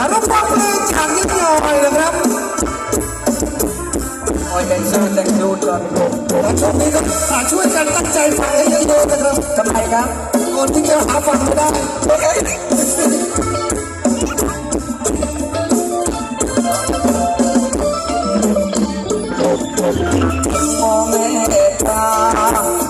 แต่ต้องฟังเพลงจากนิดหน่อยนะครับคอยแต่งสูตรแต่งสูตรก่อนและช่วงนี้ก็ฝากช่วยกันตั้งใจฟังให้เยอะๆนะครับทำไมครับก่อนที่จะหาฟังไม่ได้มองแม่ตา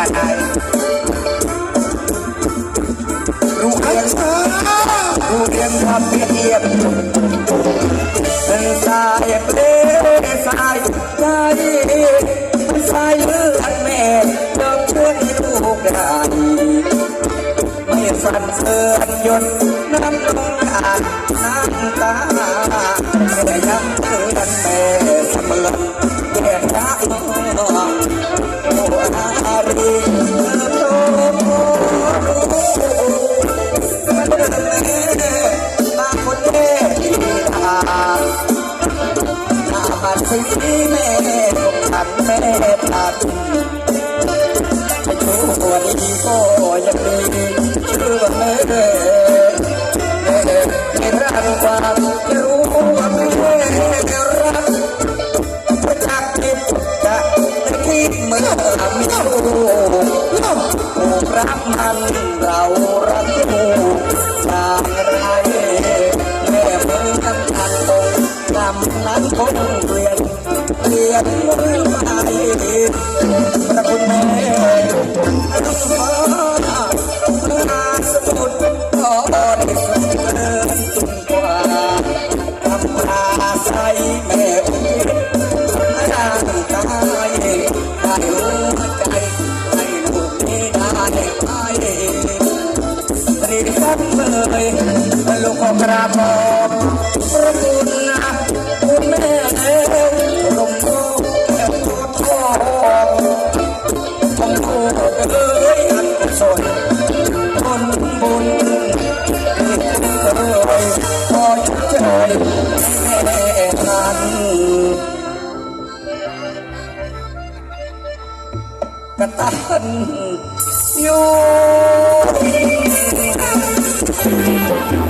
าไทยรู้เรียนรู้เรียนความเพียร กได้ไม่สั่นเสือนหยดน้ำลงอาบน้ำตาแม่ย้ำเตือนแม่เสมอแย่ได้โอ้อารีโตมันเดินแม่บางคนเท่ตาอาสีแม่ฉันแม่ตัด เมื่อมีลูกผูกรักมันเรารักลูกอย่างไรแม่เมื่อกันทันตรงกำนั้นคงเปลี่ยนเปลี่ยนมือไปพระคุณแม่ ราบอกพระคุณนะคุณแม่เอ๋ยลมโตแก้วโตทองของโตเอ้ยอันกุศลคนบุญที่เอ้ยขอช่วยแม่ทันกระตันอยู่ Thank you.